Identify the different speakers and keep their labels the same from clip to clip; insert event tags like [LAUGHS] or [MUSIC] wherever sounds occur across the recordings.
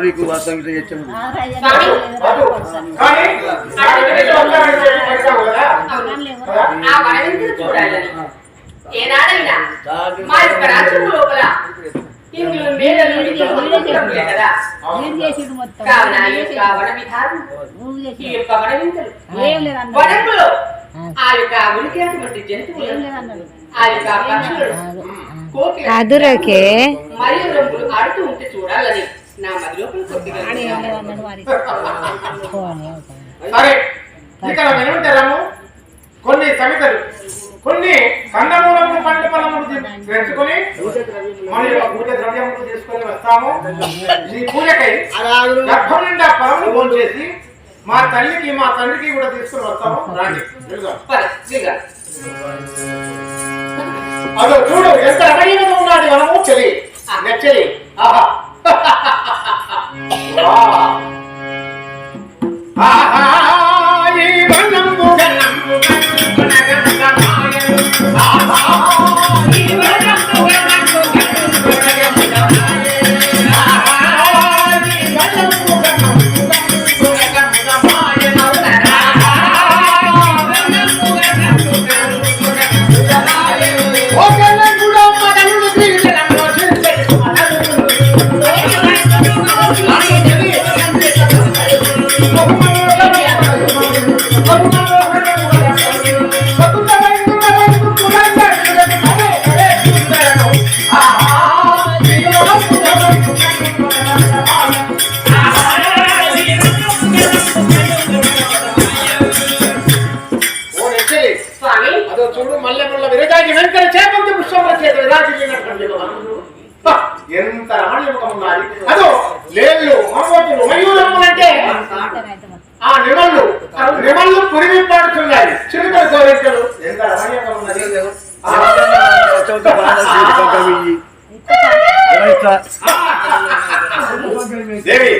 Speaker 1: నీకు వాస్తవం ఇట్లా?
Speaker 2: ఆ యొక్క ఉనికినటువంటి జంతువులు ఆ యొక్క పక్షులు
Speaker 3: అదురకే. [LAUGHS]
Speaker 4: కొన్ని సమితలు కొన్ని కందమూలములు పండు ఫలములు తెచ్చుకొని పూజ ద్రవ్యములు తీసుకొని వస్తాము. [LAUGHS] ఈ పూజకై గర్భం నిండా ఫలములు భోంచేసి మా తల్లికి మా తండ్రికి కూడా తీసుకొని వస్తాము. రాండి. అదో చూడు ఎంత రమణీయంగా ఉన్నది మనము చెలి. నెచ్చలి ఆహా. ఆహా, అదో లేళ్ళు మమ్మతులు మయూరములు అంటే. ఆ నిమళ్ళు నిమళ్ళు పురిమి పాడుతున్నాయి. చిరుకలు కోరికలు దేవి.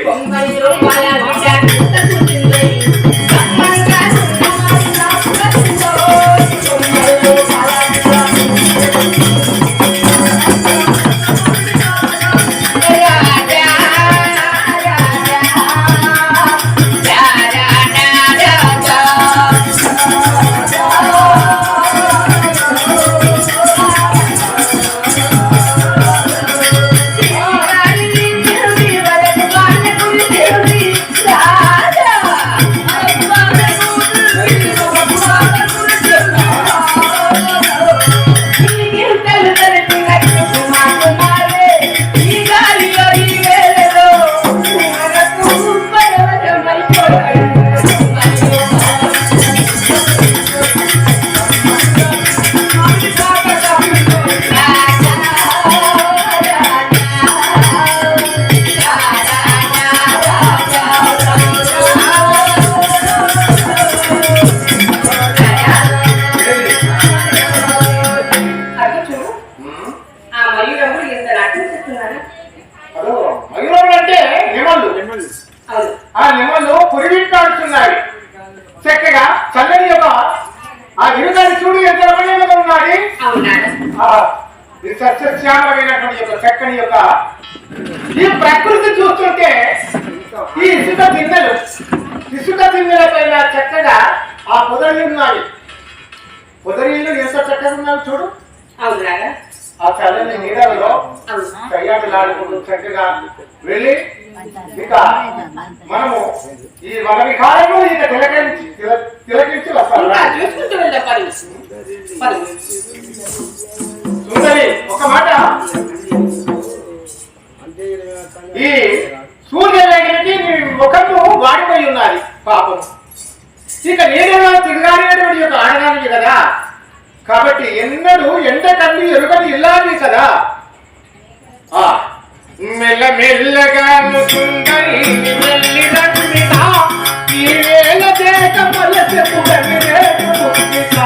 Speaker 4: సస్యశ్యామలమైనటువంటి యొక్క చక్కని యొక్క ఈ ప్రకృతి చూస్తుంటే ఈ ఇసుక దిన్నెలు ఇసుక దిన్నెల పైన చక్కగా ఆ పొదరిల్లు ఉన్నాయి పొదరిల్లు ఎంత చక్కగా ఉన్నావు చూడు
Speaker 2: అవునాడా
Speaker 4: ఆ చల్లని నీడలో
Speaker 2: అవును
Speaker 4: చక్కగా వెళ్ళి ఇక మనము ఈ వన విహారంలో ఇక తెలక ఈ సూర్యవేగనికి మీ ముఖము వాడిపోయి ఉన్నది పాపం ఇక నీడలో తిరగానేటువంటి యొక్క ఆడదానికి కదా కాబట్టి ఎన్నడూ ఎండ కళ్ళు ఎరుగని ఇల్లాలి కదా మెల్ల మెల్లగా సుందరి మెల్లి ఈ వేళ దేక మలసె పుడమి రేపు పుట్టిత.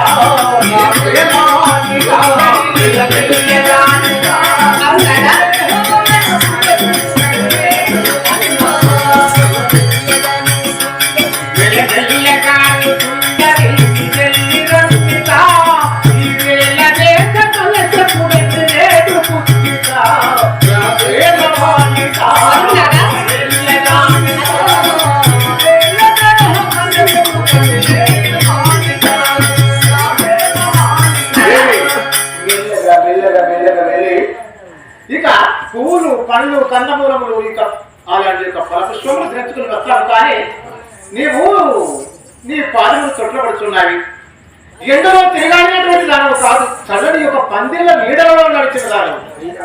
Speaker 4: ఎండలో తిరగానేటువంటి దానం కాదు చల్లని యొక్క పందిళ్ళ నీడలలో నడిచిన దానం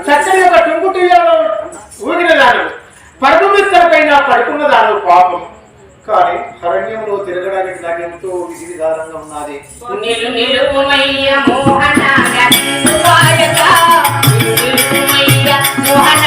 Speaker 4: చక్కని యొక్క టుంగుటీలలో ఊగిన దానం పరుగు పైన పడుకున్న దానం పాపం. కానీ అరణ్యంలో తిరగడానికి నాకు ఎంతో విధిధారంగా ఉన్నది. మోహన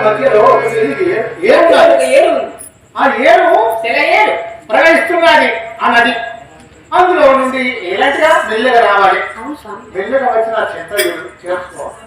Speaker 4: మధ్యలో ఆ ప్రవహిస్తున్నది ఆ నది. అందులో నుండి ఎలాంటిగా మెల్లగా రావాలి. మెల్లగా వచ్చిన చెత్త చేసుకోవాలి